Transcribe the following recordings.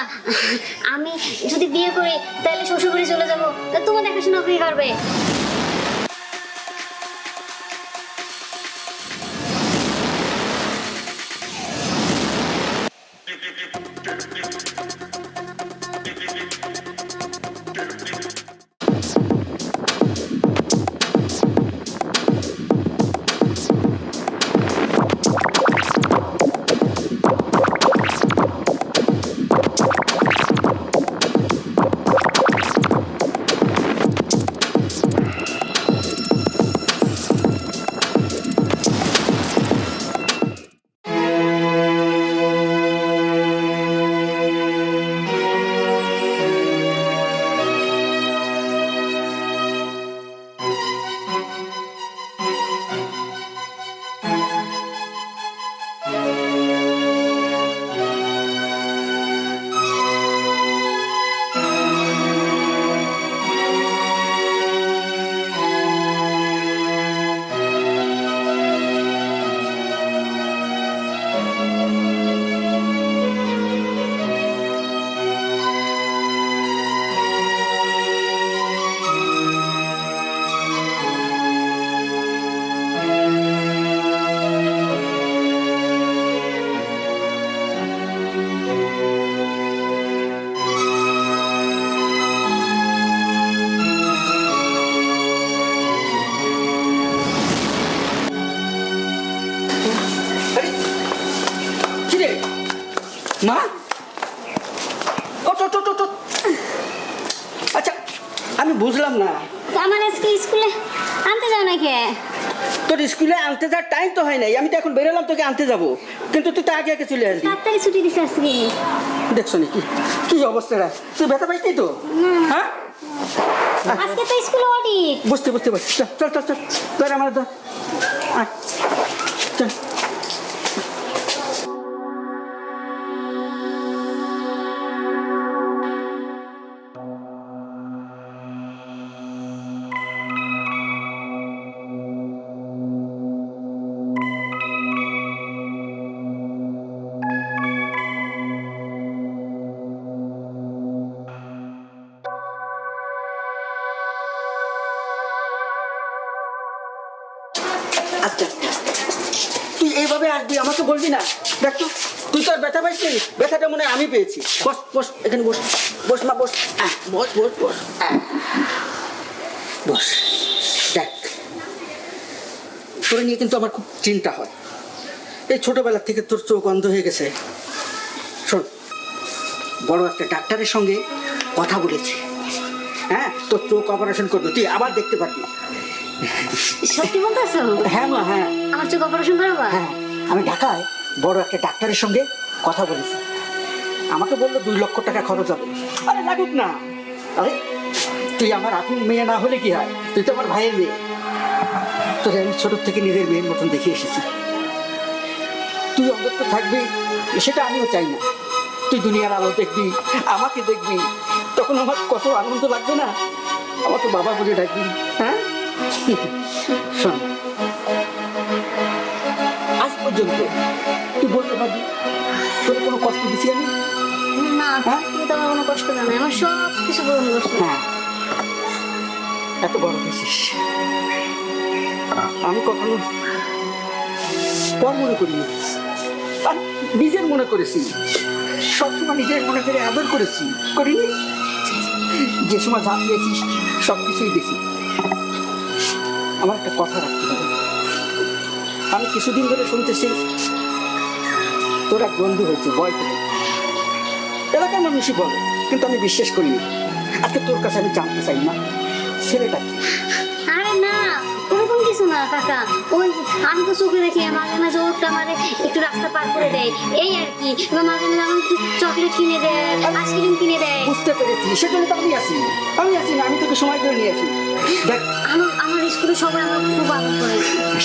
না আমি যদি বিয়ে করি তাহলে শ্বশুর বাড়ি চলে যাব। তোমার দেখাশোনা কে করবে? কে তোর স্কুলে আনতে যাওয়ার টাইম তো হয় নাই আমি তো এখন বেরোলাম তোকে আনতে যাব। কিন্তু তুই তো আগে আগে চলে আসবি। তাড়াতাড়ি ছুটি দিছে আজকে। দেখছ নাকি? কি অবস্থাটা তুই ব্যথা পাইস তো? হ্যাঁ? আজকে তো স্কুল অডিট বুঝতে বুঝতে পারছি। চল চল চল চল। তোর আমার আয়, চল। আসবি আমাকে বলবি না? দেখ তো তুই তো আর ব্যথা পাইছিস? ব্যথাটা মনে হয় আমি পেয়েছি। বস বস এখানে বস। বস মা বস। আহ, বস বস বস। বস দেখ। তোরে নিয়ে কিন্তু আমার খুব চিন্তা হয়। এই ছোটবেলা থেকে তোর চোখ অন্ধ হয়ে গেছে। শোন বড় একটা ডাক্তারের সঙ্গে কথা বলেছি। হ্যাঁ তোর চোখ অপারেশন করবে। তুই আবার দেখতে পারবি। সত্যি বলতেছো? হ্যাঁ মা হ্যাঁ। আমার চোখ অপারেশন করাবা? হ্যাঁ। আমি ঢাকায় বড় একটা ডাক্তারের সঙ্গে কথা বলেছি। আমাকে বলল, দুই লক্ষ টাকা খরচ হবে। আরে লাগুক না। আরে, তুই আমার আপন মেয়ে না হলে কি হয়? তুই তো আমার ভাইয়ের মেয়ে। তোর আমি ছোট থেকে নিজের মেয়ের মতন দেখে এসেছি। তুই অন্তত থাকবি, সেটা আমিও চাই না। তুই দুনিয়ার আলো দেখবি, আমাকে দেখবি, তখন আমার কত আনন্দ লাগবে না? আমাকে বাবা বলে ডাকবি হ্যাঁ? শোন পর্যন্ত। তুই বলতে পারবি? তোর কোনো কষ্ট দিছি আমি? না হ্যাঁ? তুমি তো কোনো কষ্ট দাও না আমার সব কিছু পূরণ করছ। হ্যাঁ। এত বড় হয়েছিস। আমি কখনো পর মনে করিনি। নিজের মনে করেছি। সবসময় নিজের মনে করে আদর করেছি। করিনি? যে সময় যা পেয়েছিস সব কিছুই দেখি আমার একটা কথা রাখতে হবে। আমি কিছুদিন ধরে শুনতেছি তোর এক বন্ধু হয়েছে বয়ফ্রেন্ড এলাকার মানুষই বলে কিন্তু আমি বিশ্বাস করিনি। আজকে তোর কাছে আমি জানতে চাই না ছেলেটা কি? আরে না ওরকম কিছু না কাকা। ওই আমি তো চোখে দেখি মাঝে মাঝে ওটা আমারে একটু রাস্তা পার করে দেয়। এই আর কি বা মাঝে মাঝে আমার চকলেট কিনে দেয় আইসক্রিম কিনে দেয়। বুঝতে পেরেছি সেজন্য তো আমি আসি আমি আসি না আমি তোকে সময় করে নিয়ে আসি। দেখ। আমার আমার স্কুলে সবাই আমার খুব আদর করে।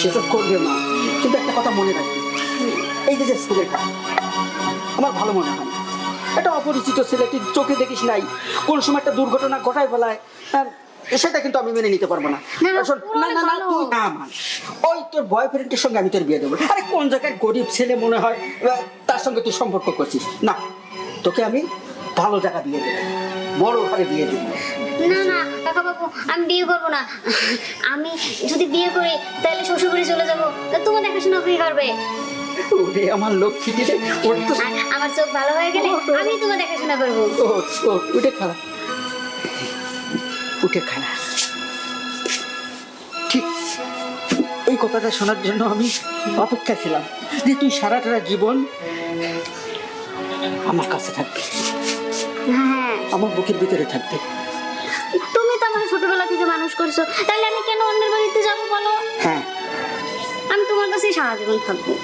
সেসব করবে না কিন্তু একটা কথা মনে রাখবি। এই যে যে ছেলেটা আমার ভালো মনে হয় এটা অপরিচিত ছেলে তুই চোখে দেখিস নাই কোন সময় একটা দুর্ঘটনা ঘটায় ফেলায় হ্যাঁ, সেটা কিন্তু আমি মেনে নিতে পারব না। না, না। তুই মান। ওই তোর বয়ফ্রেন্ডের সঙ্গে আমি তোর বিয়ে দেবো। আরে কোন জায়গায় গরিব ছেলে মনে হয় তার সঙ্গে তুই সম্পর্ক করছিস? না তোকে আমি ভালো জায়গা দিয়ে দেবো। বড় ঘরে দিয়ে দেবো। না না কাকা বাবু আমি বিয়ে করব না। আমি যদি বিয়ে করি তাহলে শ্বশুর বাড়ি চলে যাব। তা তোমার দেখাশোনা কে করবে? ওরে আমার ওর তো আমার চোখ ভালো হয়ে গেলে আমি তোমার দেখাশোনা করব। ও ও উঠে খালা। উঠে খালা। ঠিক এই কথাটা শোনার জন্য আমি অপেক্ষা ছিলাম যে তুই সারাটা জীবন আমার কাছে থাকবে। হ্যাঁ। আমার বুকের ভিতরে থাকবে। তুমি তো আমার ছোটবেলা থেকে মানুষ করছ। তাহলে আমি কেন অন্যের বাড়িতে যাব বলো? হ্যাঁ। আমি তোমার কাছেই সারা জীবন থাকব।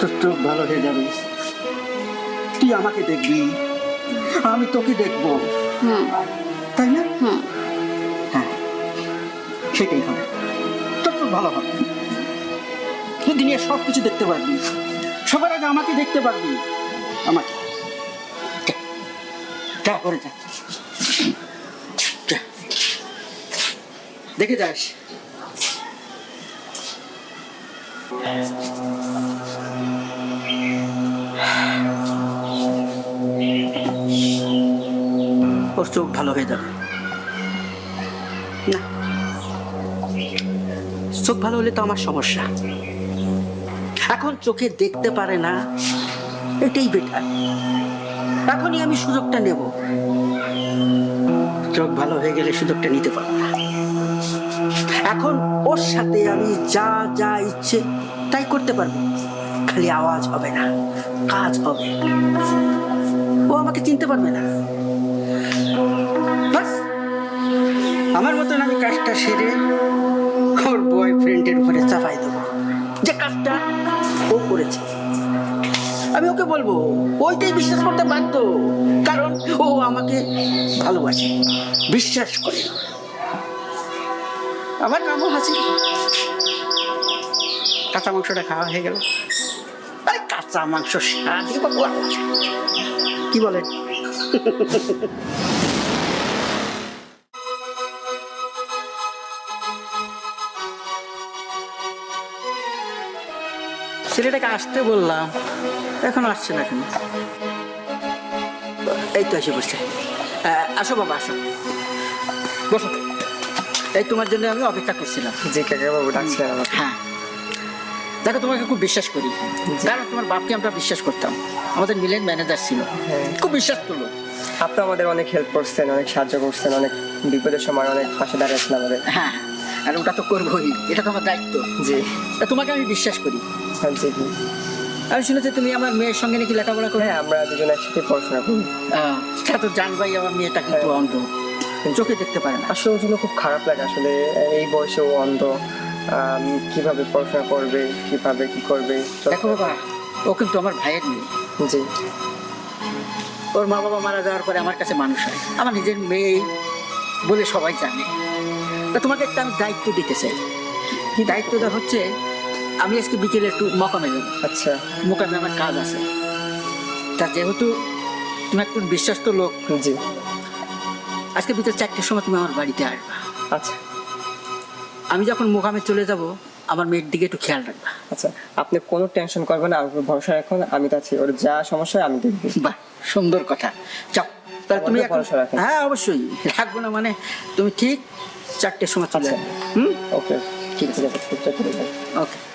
তোর চোখ ভালো হয়ে যাবে। তুই আমাকে দেখবি। আমি তোকে দেখব। হুম। তাই না? হুম। হ্যাঁ। সেটাই হবে। তোর তো ভালো হবে। তুই দুনিয়া সব কিছু দেখতে পারবি। সবার আগে আমাকে দেখতে পারবি। আমাকে। যা যা। দেখে যাস। ওর চোখ ভালো হয়ে যাবে। না। চোখ ভালো হলে তো আমার সমস্যা। এখন চোখে দেখতে পারে না, এটাই বেটার এখনই আমি সুযোগটা নেব। চোখ ভালো হয়ে গেলে সুযোগটা নিতে পারব না। এখন ওর সাথে আমি যা যা ইচ্ছে তাই করতে পারব। খালি আওয়াজ হবে না কাজ হবে। ও আমাকে চিনতে পারবে না। আমার মতন আমি কাজটা সেরে ওর বয়ফ্রেন্ডের উপরে চাপাই দেবো। যে কাজটা ও করেছে। আমি ওকে বলব, ওইটাই বিশ্বাস করতে বাধ্য। কারণ ও আমাকে ভালোবাসে, বিশ্বাস করে। আমার নামও হাসি কাঁচা মাংসটা খাওয়া হয়ে গেল। আরে কাঁচা মাংস। কি বলেন? ছেলেটাকে আসতে বললাম এখন আসছে না কেন? এই তো এসে বসছে আসো বাবা আসো। বসো। এই তোমার জন্য আমি অপেক্ষা করছিলাম। জি কাকা বাবু ডাকছিলেন হ্যাঁ। দেখো তোমাকে খুব বিশ্বাস করি। কারণ তোমার বাপকে আমরা বিশ্বাস করতাম। আমাদের মিলের ম্যানেজার ছিল। হ্যাঁ। খুব বিশ্বাস করল। আপনি আমাদের অনেক হেল্প করছেন অনেক সাহায্য করছেন অনেক বিপদের সময় অনেক পাশে দাঁড়িয়েছেন আমাদের। হ্যাঁ আর ওটা তো করবোই। এটা তো আমার দায়িত্ব। জি। তোমাকে আমি বিশ্বাস করি। জি জি। আমি শুনেছি তুমি আমার মেয়ের সঙ্গে নাকি লেখাপড়া করে? হ্যাঁ আমরা দুজন একসাথে পড়াশোনা করি। সেটা তো জানবাই আমার মেয়েটা কিন্তু হ্যাঁ। অন্ধ। চোখে দেখতে পারে না। আসলে ওর জন্য খুব খারাপ লাগে আসলে এই বয়সে ও অন্ধ। কীভাবে পড়াশোনা করবে কীভাবে কি করবে দেখো বাবা ও কিন্তু আমার ভাইয়ের মেয়ে। জি। ওর মা বাবা মারা যাওয়ার পরে আমার কাছে মানুষ হয়। আমার নিজের মেয়ে বলে সবাই জানে। তা তোমাকে একটা আমি দায়িত্ব দিতে চাই। কি দায়িত্বটা হচ্ছে আমি আজকে বিকেলে একটু মকামে যাব। আচ্ছা। মোকামে আমার কাজ আছে। তা যেহেতু তুমি একটু বিশ্বস্ত লোক জি। আজকে বিকেল চারটের সময় তুমি আমার বাড়িতে আসবা। আচ্ছা। আমি যখন মোকামে চলে যাব আমার মেয়ের দিকে একটু খেয়াল রাখবা। আচ্ছা আপনি কোনো টেনশন করবেন না আমার ভরসা রাখুন আমি তো আছি ওর যা সমস্যা আমি দেখব। বাহ সুন্দর কথা। চাও তাহলে তুমি এখন- ভরসা রাখেন। হ্যাঁ অবশ্যই। রাখব না মানে তুমি ঠিক চারটের সময় চলে আচ্ছা। যাবে। হুম? ওকে। ঠিক আছে। ওকে।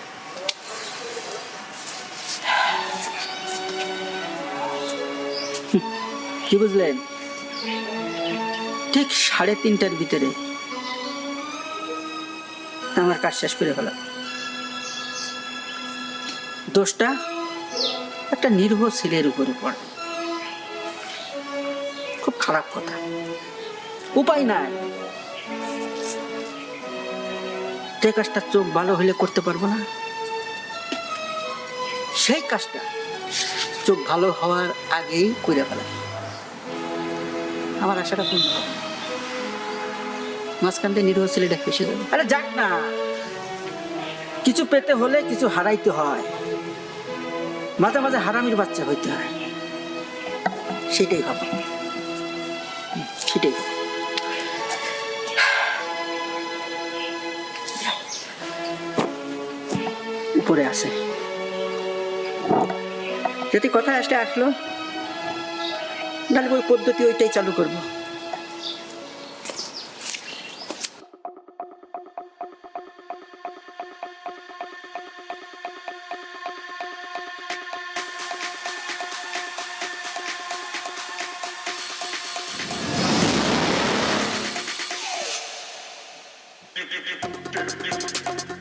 কি বুঝলেন ঠিক সাড়ে তিনটার ভিতরে। আমার কাজ শেষ করে ফেলাম দোষটা একটা নির্ভ ছেলের উপরে পড়ে। খুব খারাপ কথা। উপায় নাই। যে কাজটা চোখ ভালো হলে করতে পারব না, সেই কাজটা চোখ ভালো হওয়ার আগেই করে ফেলা। আমার আশাটা হবে। মাঝখান দিয়ে নিরহ ছেলেটা ফেসে যাবে আরে যাক না। কিছু পেতে হলে কিছু হারাইতে হয়। মাঝে মাঝে হারামির বাচ্চা হইতে হয়। সেটাই হবে সেটাই উপরে আছে যদি কথা আসলে আসলো নাহলে ওই পদ্ধতি ওইটাই চালু করব। তুমি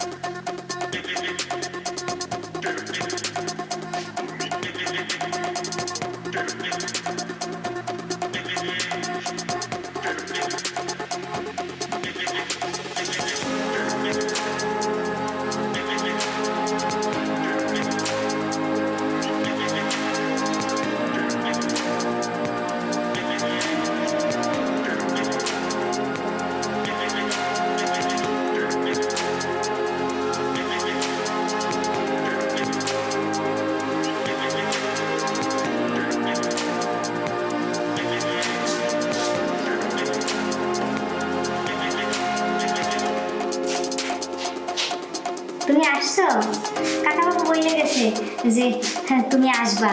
যে হ্যাঁ তুমি আসবা।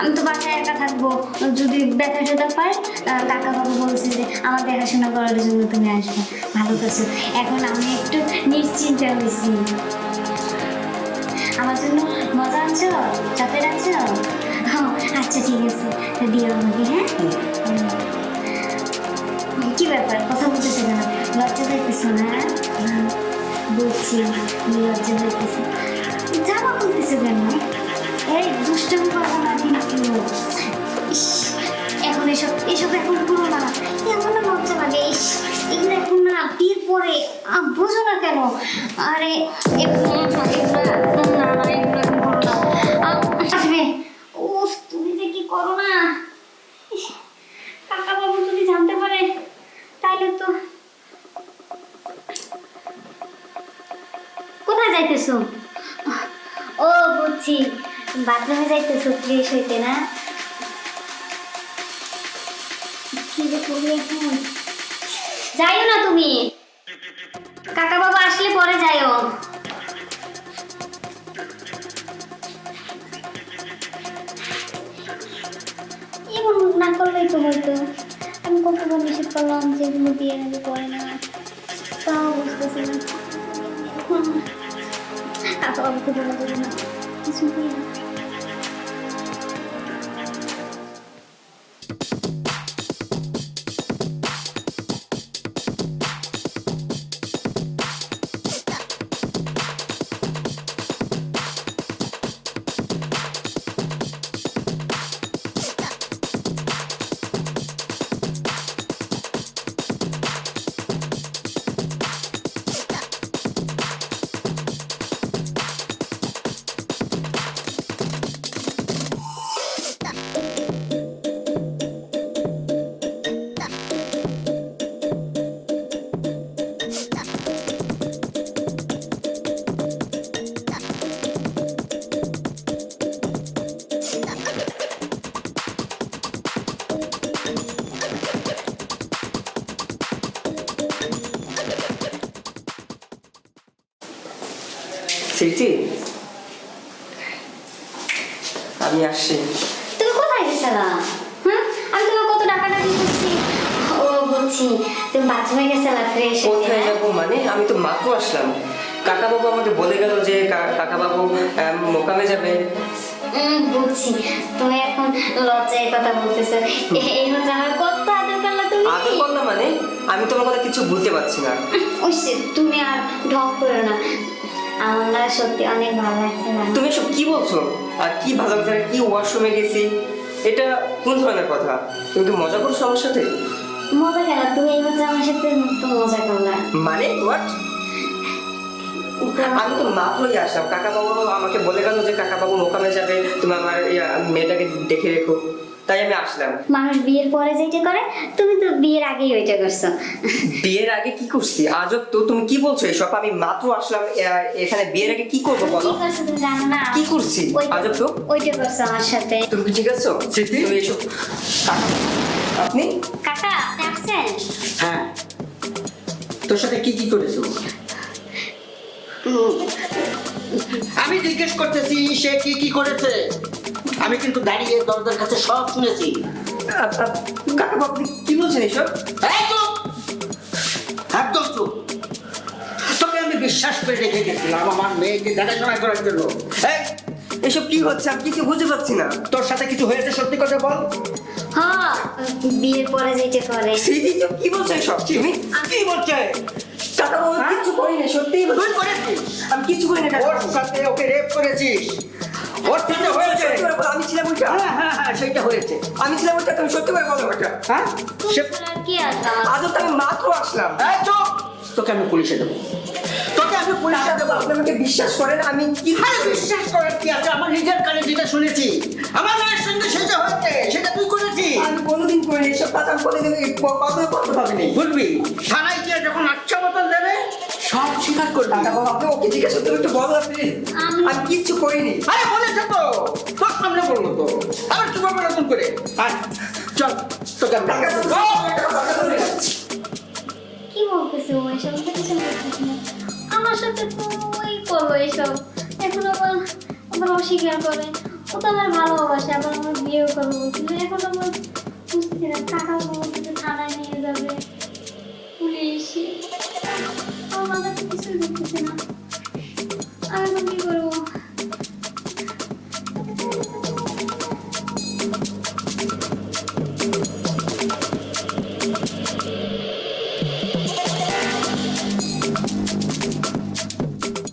আমি তো বাসায় একা থাকব। যদি ব্যথা ট্যাথা পাই কাকা বাবু বলছে যে আমার দেখাশোনা করার জন্য তুমি আসবে। ভালো করছ। এখন আমি একটু নিশ্চিন্তে হয়েছি। আমার জন্য মজা আনছো? চকলেট আনছো? ও, আচ্ছা ঠিক আছে। দিও আমাকে হ্যাঁ? কি ব্যাপার? কথা বলতেছে কেন? লজ্জা পাইতেছো না? বুঝছি লজ্জা পাইতেছো। খুলতেছো কেন এই দুষ্টামি করব না কিন্তু এখন এসব এসব এখন পুরো না। এমন না লজ্জা লাগে এগুলো এখন না বিয়ের পরে বোঝো না কেন? আরে এগুলো এগুলো বাথরুমে যাইতেছো ফ্রেশ হইতে না করি যাইও না তুমি। কাকা বাবা আসলে পরে যাইও। এমন না করলেই তো হয়তো আমি কতবার নিষেধ করলাম যে এগুলো বিয়ের আগে পরে না। তাও বুঝতেছি না। কিছু স্মৃতি আমি আসছি। তুমি কোথায় গেছিলা হ্যাঁ আমি তোমার কত করছি ও বলছি তুমি বাথরুমে গেছিলা ফ্রেশ কোথায় যাব মানে? আমি তো মাত্র আসলাম। কাকা বাবু আমাকে বলে গেল যে কাকা বাবু মোকামে যাবে। বুঝছি। তুমি এখন লজ্জায় কথা বলতেছো। এই হচ্ছে আমার কত আদর করলা তুমি? আদর করলাম মানে? আমি তোমার কথা কিছু বুঝতে পারছি না। ওই তুমি আর ঢক করো না। আমার সত্যি অনেক ভালো লাগছে তুমি সব কি বলছো? আর কি ভালো লাগছে কি ওয়াশরুমে গেছি? এটা কোন ধরনের কথা? তুমি কি মজা করছ আমার সাথে? মজা কেন? তুমি এই হচ্ছে আমার সাথে তো মজা করলা। মানে হোয়াট আমি তো মাত্রই আসলাম। কাকা বাবু আমাকে বলে গেল যে কাকা বাবু মোকামে যাবে। তুমি আমার মেয়েটাকে দেখে রেখো। তাই আমি আসলাম। মানুষ বিয়ের পরে যেটা করে তুমি তো বিয়ের আগেই ওইটা করছ। বিয়ের আগে কি করছি? আজব তো তুমি কি বলছো এসব? আমি মাত্র আসলাম এখানে বিয়ের আগে কি করব বলো? করছ তুমি জানো না? কি করছি? আজব তো। ওইটা করছ আমার সাথে। তুমি কি ঠিক আছো? স্মৃতি? তুমি এসব আপনি? কাকা আপনি আসছেন? হ্যাঁ। তোর সাথে কি কি করেছ? আমি জিজ্ঞেস করতেছি সে কি কি করেছে? আমি কিন্তু দাঁড়িয়ে দরজার কাছে সব শুনেছি। কাকা বাবু আপনি কি বলছেন এসব একদম চুপ! তোকে আমি বিশ্বাস করে রেখে গেছিলাম আমার মেয়েকে দেখাশোনা করার জন্য। এসব কি হচ্ছে? আমি কিছু বুঝতে পারছি না। তোর সাথে কিছু হয়েছে সত্যি কথা বল। হ্যাঁ বিয়ের পরে যেটা করে সিজি কি বলছো এসব? তুমি কি বলছে? কাকা বাবু কিছু বলছি। তুই করেছিস। আমি কিছু করিনি কাকা ওর সাথে ওকে রেপ করেছিস। ওর হয়েছে। করে বলো, আমি ছিলাম ওইটা। হ্যাঁ হ্যাঁ হ্যাঁ সেটা হয়েছে। আমি ছিলাম ওইটা তুমি সত্যি করে বলো ওটা হ্যাঁ? সে তোমার আর কি আছে আজও তো আমি মাত্র আসলাম। এই চুপ! তোকে আমি পুলিশে দেবো। তোকে আমি পুলিশে দেবো। আপনি আমাকে বিশ্বাস করেন আমি কি আরে বিশ্বাস করার কি আছে? আমার নিজের কানে যেটা শুনেছি আমার মেয়ের সঙ্গে সেটা হয়েছে সেটা তুই করেছিস। আমি কোনোদিন করিনি এসব আমি কোনোদিন কখনো করতে পারিনি বুঝবি থানায় গিয়ে যখন আচ্ছা দেবে সব স্বীকার করবি। কাকা বাবু আপনি ওকে জিজ্ঞেস করতে একটু বলো আপনি। আমি- আমি কিচ্ছু করিনি। আরে বলেছে তো তোর সামনে বলল তো। আবার কি বলব নতুন করে। আয় চল তোকে কাকা বাবু, কি বলতেছে ও এসব কিছু বলতেছে না আমার সাথে তো ওই করব এসব এখন আবার আবার অস্বীকার করে। ও তো আমার ভালোবাসে আবার আমার বিয়েও করব বলছিল এখন আমার বুঝতেছি না টাকা বলতেছে থানায় নিয়ে যাবে। পুলিশ আমার মাথাতে কিছুই ঢুকতেছে না আমি এখন কি